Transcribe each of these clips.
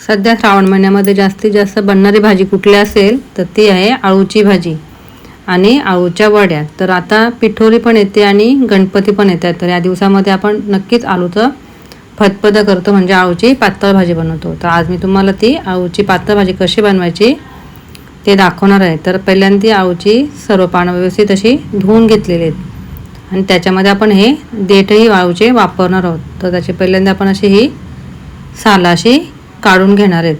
सध्या श्रावण महिन्यामध्ये जास्तीत जास्त बनणारी भाजी कुठली असेल तर ती आहे आळूची भाजी आणि आळूच्या वड्या. तर आता पिठोरी पण येते आणि गणपती पण येतात. तर या दिवसामध्ये आपण नक्कीच आळूचं फतफद करतो म्हणजे आळूची पातळ भाजी बनवतो. तर आज मी तुम्हाला ती आळूची पातळ भाजी कशी बनवायची ते दाखवणार आहे. तर पहिल्यांदा ती आळूची सर्व पानं व्यवस्थित अशी धुवून घेतलेली आहेत. आणि त्याच्यामध्ये आपण हे देठही आळूचे वापरणार आहोत. तर त्याची पहिल्यांदा आपण अशी ही सालाशी अशी काढून घेणार आहेत.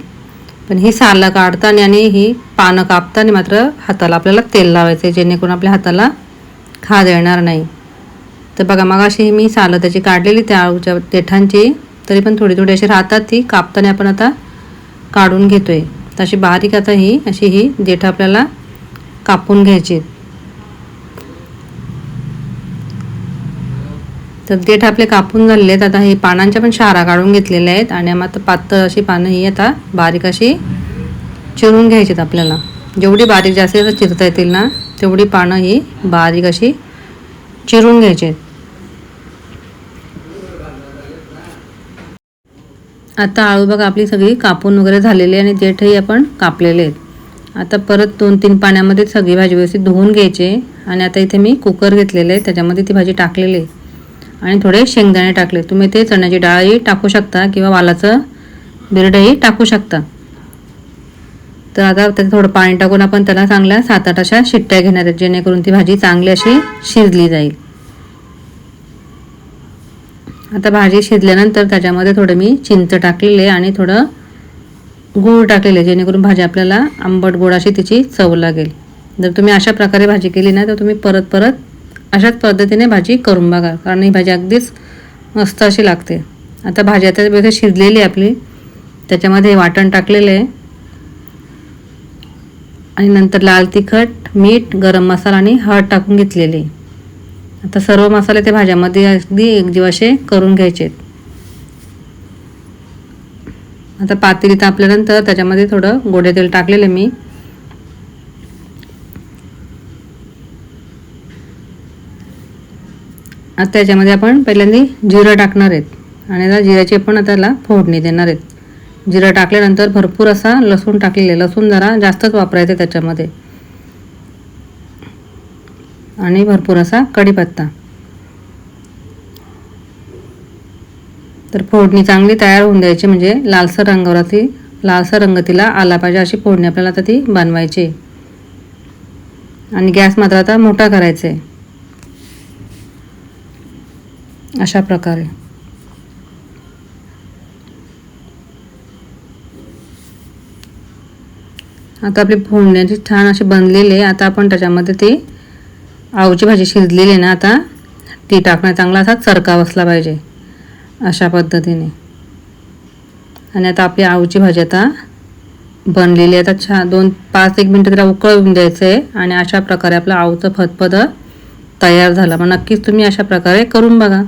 पण ही सालं काढताना आणि ही पानं कापताना मात्र हाताला आपल्याला तेल लावायचं आहे जेणेकरून आपल्या हाताला खाज येणार नाही. तर बघा मग अशी मी सालं त्याची काढलेली त्या आळूच्या देठांची तरी पण थोडी थोडी अशी राहतात ती. कापताना आपण आता काढून घेतो आहे तशी बारीक आता ही अशी ही देठं आपल्याला कापून घ्यायची तर देठ आपले कापून झालेले आहेत आता हे पानांच्या पण शारा काढून घेतलेल्या आहेत आणि मग आता पातळ अशी पानं ही आता बारीक अशी चिरून घ्यायची आहेत आपल्याला. जेवढी बारीक जास्त चिरता येतील ना तेवढी पानं ही बारीक अशी चिरून घ्यायची आहेत आता आळू बघा आपली सगळी कापून वगैरे झालेली आहे आणि देठही आपण कापलेले आहेत. आता परत दोन तीन पाण्यामध्ये सगळी भाजी व्यवस्थित धुवून घ्यायची. आणि आता इथे मी कुकर घेतलेलं आहे त्याच्यामध्ये ती भाजी टाकलेली आहे. आणि थोडे शेंगदाणे टाकले. तुम्ही ते चण्याची डाळही टाकू शकता किंवा वालाचं बिरडंही टाकू शकता. तर आता त्यात थोडं पाणी टाकून आपण त्याला चांगल्या सात आठ अशा शिट्ट्या घेणार आहेत जेणेकरून ती भाजी चांगली अशी शिजली जाईल. आता भाजी शिजल्यानंतर त्याच्यामध्ये थोडं मी चिंच टाकलेले आणि थोडं गूळ टाकलेले जेणेकरून भाजी आपल्याला आंबट गोड अशी तिची चव लागेल. जर तुम्ही अशा प्रकारे भाजी केली ना तर तुम्ही परत परत अशाच पद्धतीने भाजी करून बघा. कारण ही भाजी अगदीच मस्त अशी लागते. आता भाजी आता व्यवस्थित शिजलेली आहे आपली. त्याच्यामध्ये वाटण टाकलेलं आहे. आणि नंतर लाल तिखट मीठ गरम मसाला आणि हळद टाकून घेतलेली. आता सर्व मसाले ते भाज्यामध्ये अगदी एकजीव असे करून घ्यायचे आता पातेली तापल्यानंतर त्याच्यामध्ये थोडं गोडे तेल टाकलेलं मी. आता त्याच्यामध्ये आपण पहिल्यांदा जिरं टाकणार आहेत. आणि आता जिऱ्याची पण आता त्याला फोडणी देणार आहेत. जिरं टाकल्यानंतर भरपूर असा लसूण टाकलेले लसूण जरा जास्तच वापरायचं त्याच्यामध्ये. आणि भरपूर असा कढीपत्ता. तर फोडणी चांगली तयार होऊन द्यायची म्हणजे लालसर रंगावर ती लालसर रंग तिला आला पाहिजे अशी फोडणी आपल्याला आता ती बनवायची आणि गॅस मात्र आता मोठा करायचा आहे. अशा प्रकारे. आता आपली फोडण्याचे छान अशी बनलेली आहे आता आपण त्याच्यामध्ये ते आऊची भाजी शिजलेली आहे ना आता ती टाकणं चांगला असा चरका बसला पाहिजे अशा पद्धतीने. आणि आता आपली आवची भाजी आता बनलेली आहे. आता छान दोन पाच एक मिनटं तिला उकळून द्यायचं आहे. आणि अशा प्रकारे आपलं आऊचं फतफद तयार झालं. मग नक्कीच तुम्ही अशा प्रकारे करून बघा.